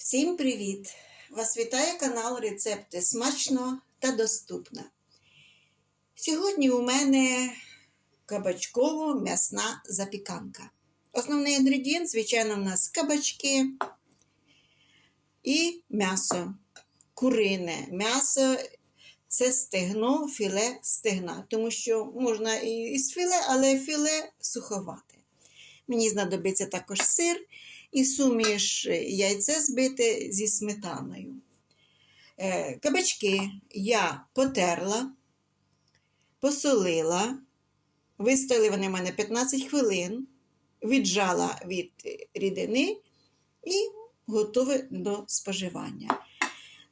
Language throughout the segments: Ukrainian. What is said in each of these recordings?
Всім привіт! Вас вітає канал Рецепти смачно та доступно. Сьогодні у мене кабачково-м'ясна запіканка. Основний інгредієнт, звичайно, у нас кабачки і м'ясо. Курине м'ясо це стегно, філе стегна, тому що можна і із філе, але філе суховате. Мені знадобиться також сир і суміш яйце збите зі сметаною. Е, Кабачки я потерла, посолила, вистояли вони в мене 15 хвилин, віджала від рідини і готові до споживання.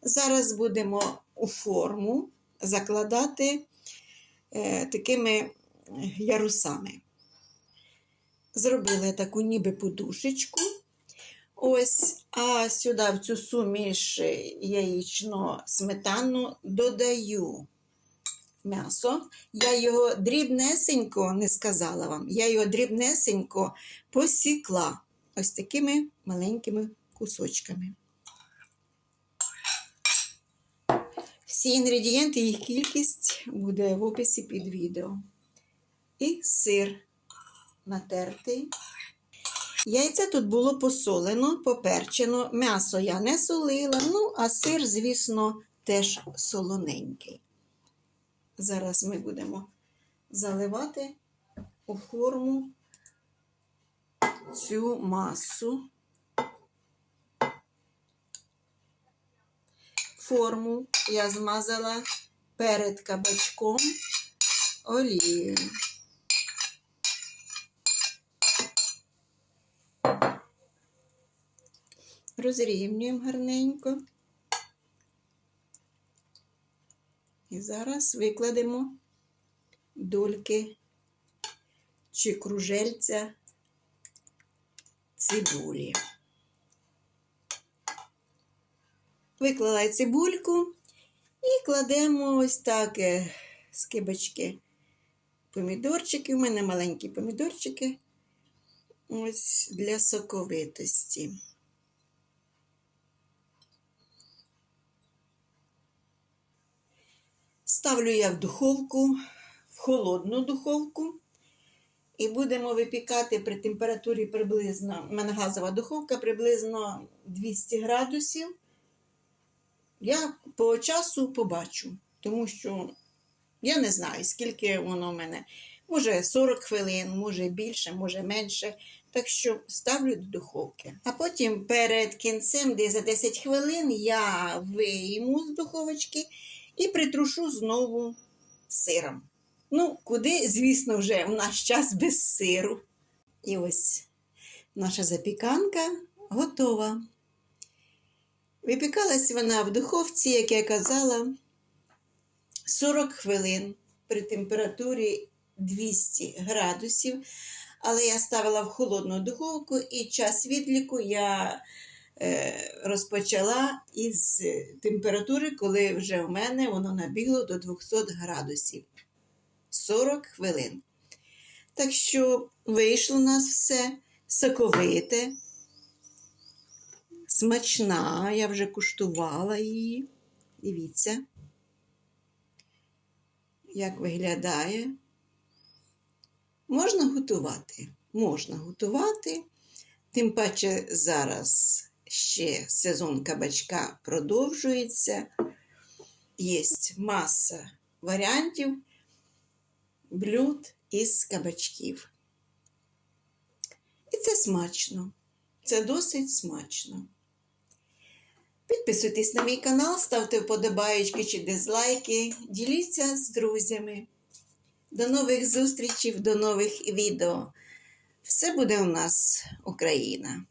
Зараз будемо у форму закладати е, такими ярусами. Зробила таку ніби подушечку. Ось, а сюди в цю суміш яєчно сметану додаю м'ясо. Я його дрібнесенько, не сказала вам, я його дрібнесенько посікла ось такими маленькими кусочками. Всі інгредієнти, їх кількість буде в описі під відео. І сир натертий. Яйце тут було посолено, поперчено, м'ясо я не солила, ну, а сир, звісно, теж солоненький. Зараз ми будемо заливати у форму цю масу. Форму я змазала перед кабачком олією. Розрівнюємо гарненько. І зараз викладемо дольки чи кружельця цибулі. Виклала цибульку і кладемо ось так е, скибочки помідорчики. У мене маленькі помідорчики. Ось для соковитості. Ставлю я в духовку, в холодну духовку. І будемо випікати при температурі приблизно, у мене газова духовка приблизно 200 градусів. Я по часу побачу, тому що я не знаю, скільки воно в мене. Може 40 хвилин, може більше, може менше. Так що ставлю до духовки. А потім перед кінцем, десь за 10 хвилин, я вийму з духовочки і притрушу знову сиром. Ну, куди, звісно, вже в наш час без сиру. І ось наша запіканка готова. Випікалась вона в духовці, як я казала, 40 хвилин при температурі 200 градусів. Але я ставила в холодну духовку і час відліку я розпочала із температури, коли вже в мене воно набігло до 200 градусів. 40 хвилин. Так що вийшло у нас все соковите, смачна, я вже куштувала її. Дивіться, як виглядає. Можна готувати, можна готувати, тим паче зараз ще сезон кабачка продовжується. Є маса варіантів блюд із кабачків. І це смачно. Це досить смачно. Підписуйтесь на мій канал, ставте вподобаєчки чи дизлайки, діліться з друзями. До нових зустрічей, до нових відео. Все буде у нас Україна!